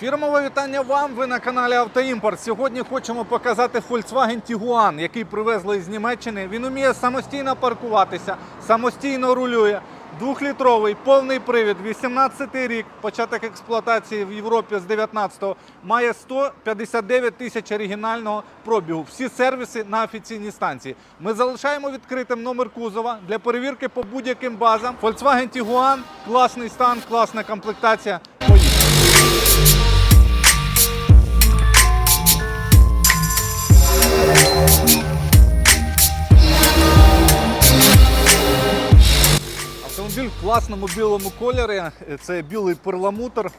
Фірмове вітання вам. Ви на каналі Автоімпорт. Сьогодні хочемо показати Volkswagen Tiguan, який привезли із Німеччини. Він уміє самостійно паркуватися, самостійно рулює. Двохлітровий повний привід, 18-й рік, початок експлуатації в Європі з 19-го, має 159 тисяч оригінального пробігу. Всі сервіси на офіційній станції. Ми залишаємо відкритим номер кузова для перевірки по будь-яким базам. Volkswagen Tiguan, класний стан, класна комплектація. Поїхали. Класному білому кольорі. Це білий перламутр.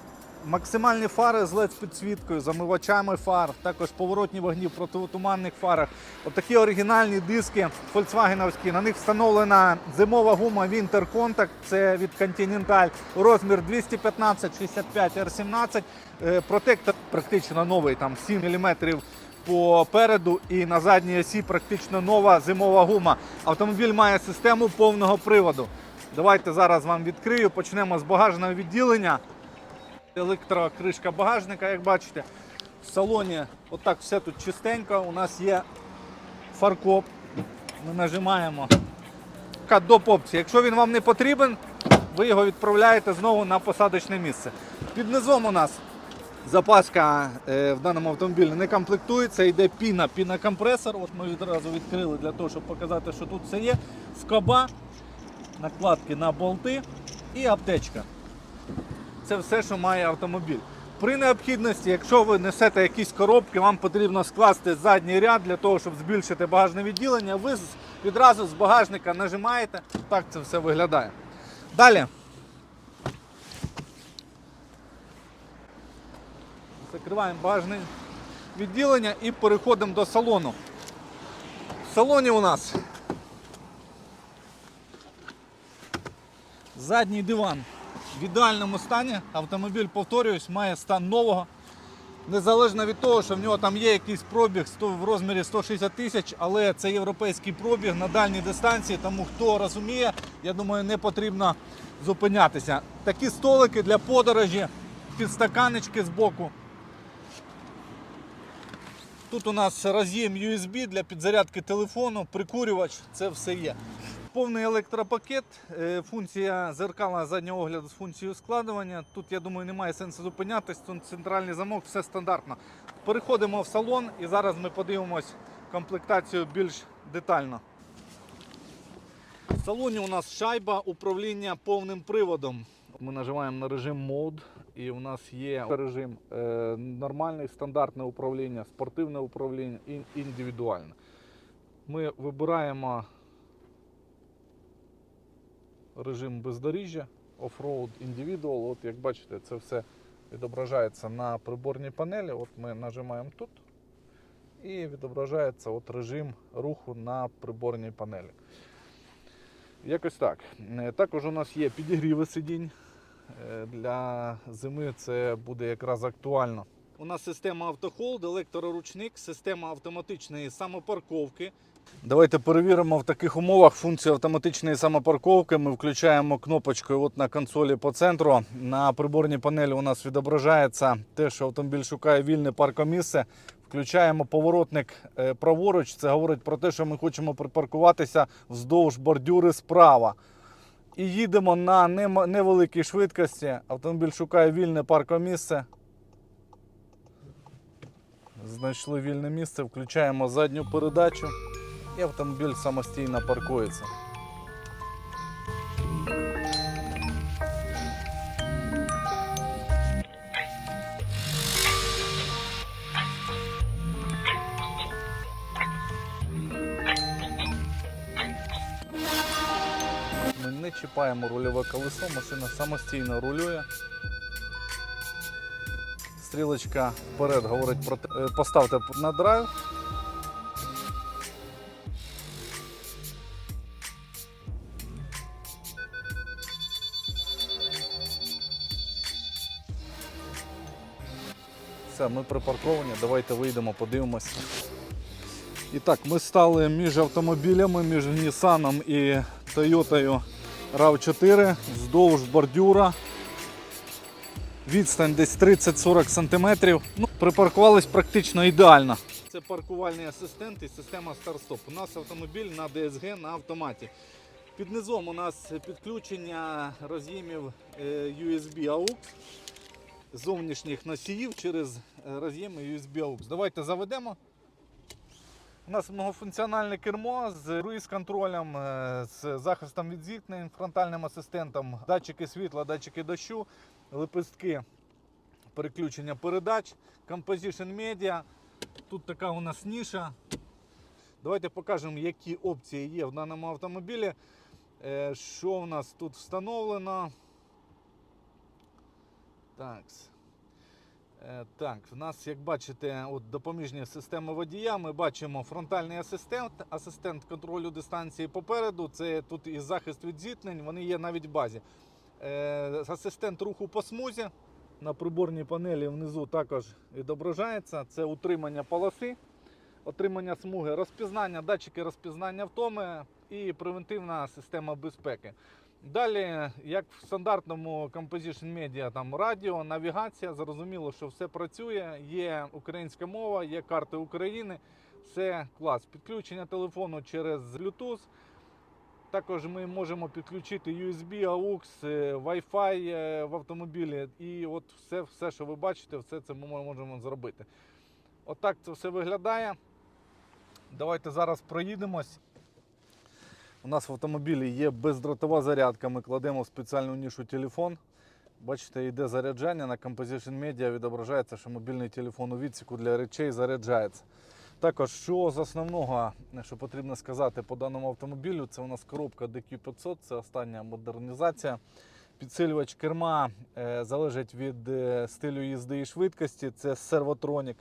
Максимальні фари з led підсвіткою, замивачами фар, також поворотні вогні в протитуманних фарах. Отакі оригінальні диски фольксвагеновські. На них встановлена зимова гума Winter Contact, це від Continental, розмір 215-65 R17. Е, Протектор практично новий, там 7 мм попереду і на задній осі практично нова зимова гума. Автомобіль має систему повного приводу. Давайте зараз вам відкрию. Почнемо з багажного відділення. Електрокришка багажника, як бачите. В салоні отак все тут чистенько. У нас є фаркоп. Ми нажимаємо така доп опція. Якщо він вам не потрібен, ви його відправляєте знову на посадочне місце. Під низом у нас запаска е, в даному автомобілі не комплектується, йде піна, пінокомпресор. От ми відразу відкрили для того, щоб показати, що тут все є. Скоба, накладки на болти і аптечка. Це все, що має автомобіль. При необхідності, якщо ви несете якісь коробки, вам потрібно скласти задній ряд для того, щоб збільшити багажне відділення. Ви відразу з багажника нажимаєте. Так це все виглядає. Далі. Закриваємо багажне відділення і переходимо до салону. В салоні у нас задній диван в ідеальному стані. Автомобіль, повторююсь, має стан нового. Незалежно від того, що в нього там є якийсь пробіг в розмірі 160 тисяч, але це європейський пробіг на дальній дистанції, тому хто розуміє, я думаю, не потрібно зупинятися. Такі столики для подорожі, підстаканечки з боку. Тут у нас роз'єм USB для підзарядки телефону, прикурювач, це все є. Повний електропакет, е, функція зеркала заднього огляду з функцією складування. Тут, я думаю, немає сенсу зупинятись, тут центральний замок, все стандартно. Переходимо в салон і зараз ми подивимось комплектацію більш детально. В салоні у нас шайба управління повним приводом. Ми нажимаємо на режим Mode і у нас є режим е, нормальне стандартне управління, спортивне управління і індивідуальне. Ми вибираємо режим бездоріжжя, Off-Road Individual. От як бачите, це все відображається на приборній панелі. От ми нажимаємо тут і відображається от режим руху на приборній панелі. Якось так. Е, Також у нас є підігріви сидінь. Е, Для зими це буде якраз актуально. У нас система автохолд, електроручник, система автоматичної самопарковки. Давайте перевіримо в таких умовах функцію автоматичної самопарковки. Ми включаємо кнопочкою от на консолі по центру. На приборній панелі у нас відображається те, що автомобіль шукає вільне паркомісце. Включаємо поворотник е, праворуч. Це говорить про те, що ми хочемо припаркуватися вздовж бордюри справа. І їдемо на невеликій швидкості. Автомобіль шукає вільне паркомісце. Знайшли вільне місце, включаємо задню передачу і автомобіль самостійно паркується. Не чіпаємо рульове колесо, машина самостійно рулює. Стрілочка вперед говорить про те, е, поставте на драйв. Все, ми припарковані. Давайте вийдемо, подивимося. І так, ми стали між автомобілями, між Nissan і Toyota RAV4 вздовж бордюра. Відстань десь 30-40 см. Ну, припаркувались практично ідеально. Це паркувальний асистент і система старт-стоп. У нас автомобіль на DSG на автоматі. Під низом у нас підключення роз'ємів е, USB AUX зовнішніх носіїв через е, роз'єми USB AUX. Давайте заведемо. У нас многофункціональне кермо з круїз-контролем, е, з захистом від зіткнень, фронтальним асистентом, датчики світла, датчики дощу, лепестки переключення передач, Composition Media. Тут така у нас ніша. Давайте покажемо, які опції є в даному автомобілі. Е, Що у нас тут встановлено? Так. Е, Так, в нас, як бачите, от допоміжні системи водія. Ми бачимо фронтальний асистент, асистент контролю дистанції попереду. Це тут і захист від зіткнень, вони є навіть в базі. Е, Асистент руху по смузі. На приборній панелі внизу також відображається. Це утримання полоси, отримання смуги, розпізнання, датчики розпізнання втоми і превентивна система безпеки. Далі, як в стандартному Composition Media, там радіо, навігація, зрозуміло, що все працює. Є українська мова, є карти України. Все клас. Підключення телефону через Bluetooth. Також ми можемо підключити USB, AUX, е, Wi-Fi е, в автомобілі. І от все, все, що ви бачите, все це ми можемо зробити. Отак це все виглядає. Давайте зараз проїдемось. У нас в автомобілі є бездротова зарядка. Ми кладемо в спеціальну нішу телефон. Бачите, йде заряджання. На Composition Media відображається, що мобільний телефон у відсіку для речей заряджається. Також, що з основного, що потрібно сказати по даному автомобілю, це у нас коробка DQ500, це остання модернізація. Підсилювач керма е, залежить від е, стилю їзди і швидкості. Це сервотронік.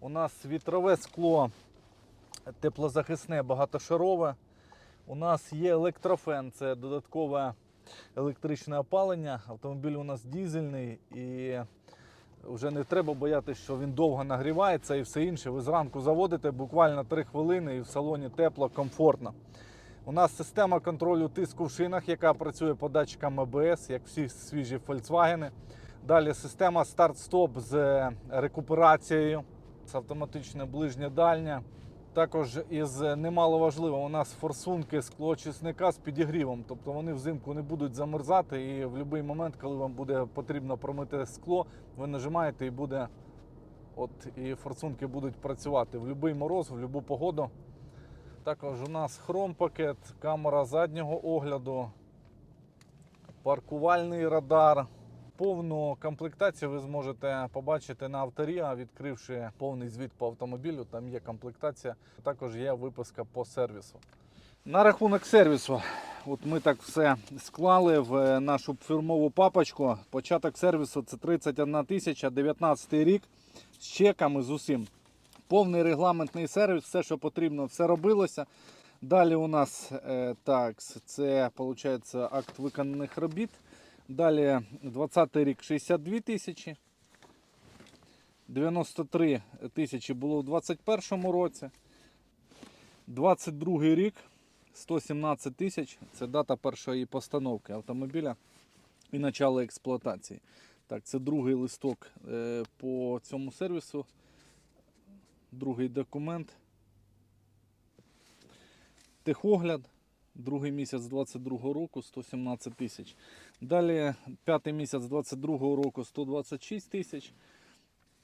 У нас вітрове скло теплозахисне, багатошарове. У нас є електрофен, це додаткове електричне опалення. Автомобіль у нас дізельний і вже не треба боятися, що він довго нагрівається і все інше. Ви зранку заводите буквально 3 хвилини і в салоні тепло, комфортно. У нас система контролю тиску в шинах, яка працює по датчикам АБС, як всі свіжі Volkswagen. Далі система старт-стоп з е, рекуперацією, з автоматичне ближнє дальнє. Також із немало важливо, у нас форсунки склоочисника з підігрівом, тобто вони взимку не будуть замерзати, і в будь-який момент, коли вам буде потрібно промити скло, ви нажимаєте і буде от і форсунки будуть працювати в будь-який мороз, в будь-яку погоду. Також у нас хром-пакет, камера заднього огляду, паркувальний радар. Повну комплектацію ви зможете побачити на авторія, відкривши повний звіт по автомобілю. Там є комплектація, також є виписка по сервісу. На рахунок сервісу, от ми так все склали в нашу фірмову папочку. Початок сервісу це 31 тисяча 19 рік з чеками з усім. Повний регламентний сервіс, все, що потрібно, все робилося. Далі у нас е, так, це виходить акт виконаних робіт. Далі 20 рік 62 тисячі. 93 тисячі було в 2021 році. 22 рік 117 тисяч. Це дата першої постановки автомобіля і начало експлуатації. Так, це другий листок е, по цьому сервісу. Другий документ. Техогляд. Другий місяць 22 року 117 тисяч. Далі п'ятий місяць 22 року 126 тисяч.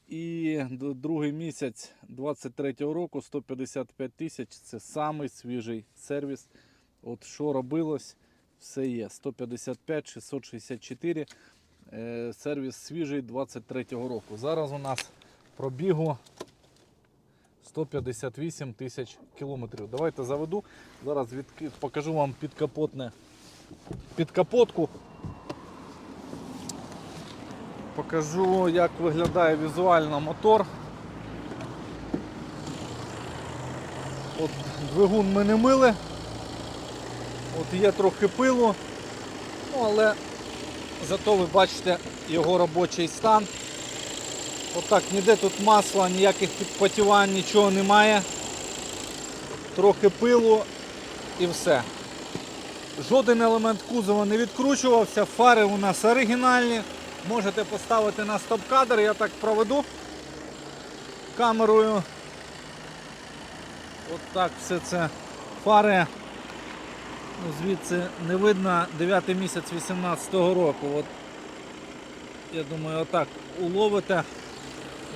І другий місяць 23 року 155 тисяч. Це самий свіжий сервіс. От що робилось, все є. 155, 664. Е, сервіс свіжий 23 року. Зараз у нас пробігу 158 тисяч кілометрів. Давайте заведу. Зараз відки- покажу вам підкапотне підкапотку. Покажу, як виглядає візуально мотор. От двигун ми не мили. От є трохи пилу, ну, але зато ви бачите його робочий стан. Отак, ніде тут масла, ніяких підпотівань, нічого немає. Трохи пилу і все. Жоден елемент кузова не відкручувався, фари у нас оригінальні, можете поставити на стоп-кадр, я так проведу камерою. От так все це фари. Ну, звідси не видно 9 місяць 18-го року. От, я думаю, отак уловите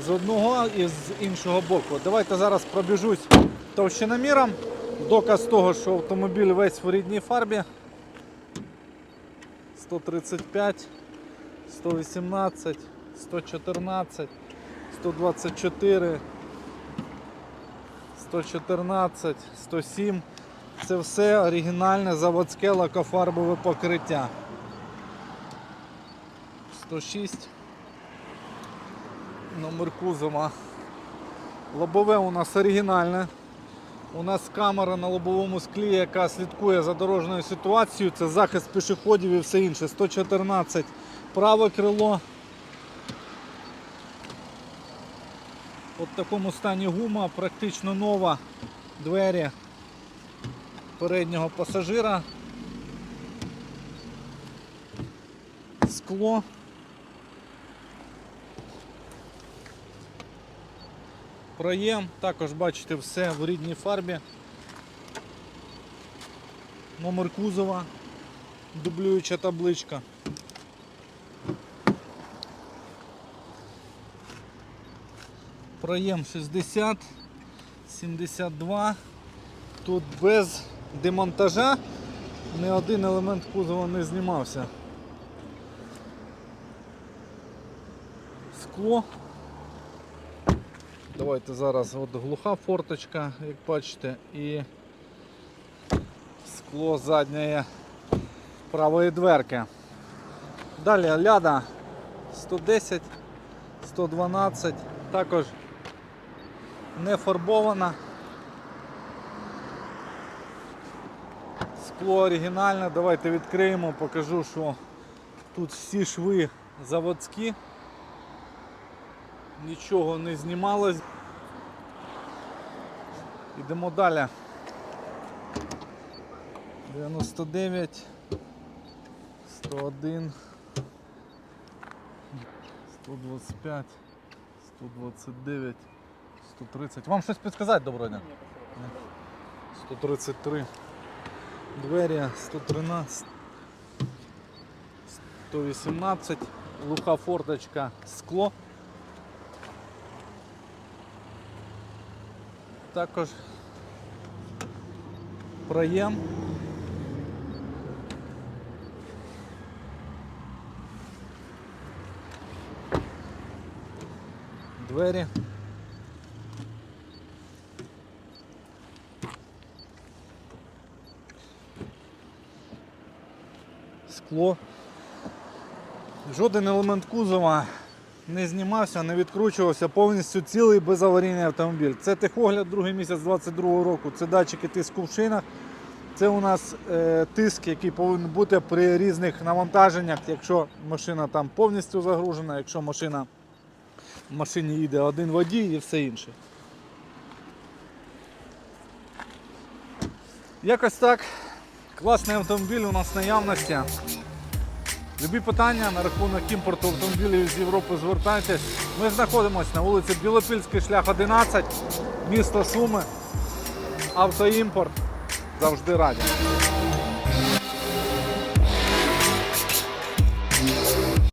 з одного і з іншого боку. Давайте зараз пробіжусь товщиноміром. Доказ того, що автомобіль весь в рідній фарбі. 135, 118, 114, 124, 114, 107. Це все оригінальне заводське лакофарбове покриття. 106. Номер кузова. Лобове у нас оригінальне. У нас камера на лобовому склі, яка слідкує за дорожньою ситуацією. Це захист пішоходів і все інше. 114 праве крило. От в такому стані гума, практично нова двері переднього пасажира. Скло. Проєм, також бачите все в рідній фарбі. Номер кузова, дублююча табличка. Проєм 60, 72. Тут без демонтажа ні один елемент кузова не знімався. Скло. Давайте зараз от глуха форточка, як бачите, і скло задньої правої дверки. Далі ляда 110, 112, також не фарбована. Скло оригінальне, давайте відкриємо, покажу, що тут всі шви заводські нічого не знімалось. Йдемо далі. 99, 101, 125, 129, 130. Вам щось підказати доброго дня? Ні. 133. Двері 113. 118. Луха форточка, скло. Також проєм. Двері. Скло. Жоден елемент кузова не знімався, не відкручувався, повністю цілий безаварійний автомобіль. Це техогляд другий місяць 22 року, це датчики тиску в шинах. Це у нас е, тиск, який повинен бути при різних навантаженнях, якщо машина там повністю загружена, якщо машина в машині їде один водій і все інше. Якось так. Класний автомобіль у нас наявності. Любі питання на рахунок імпорту автомобілів з Європи звертайтесь. Ми знаходимося на вулиці Білопільський шлях 11, місто Суми. Автоімпорт. Завжди раді.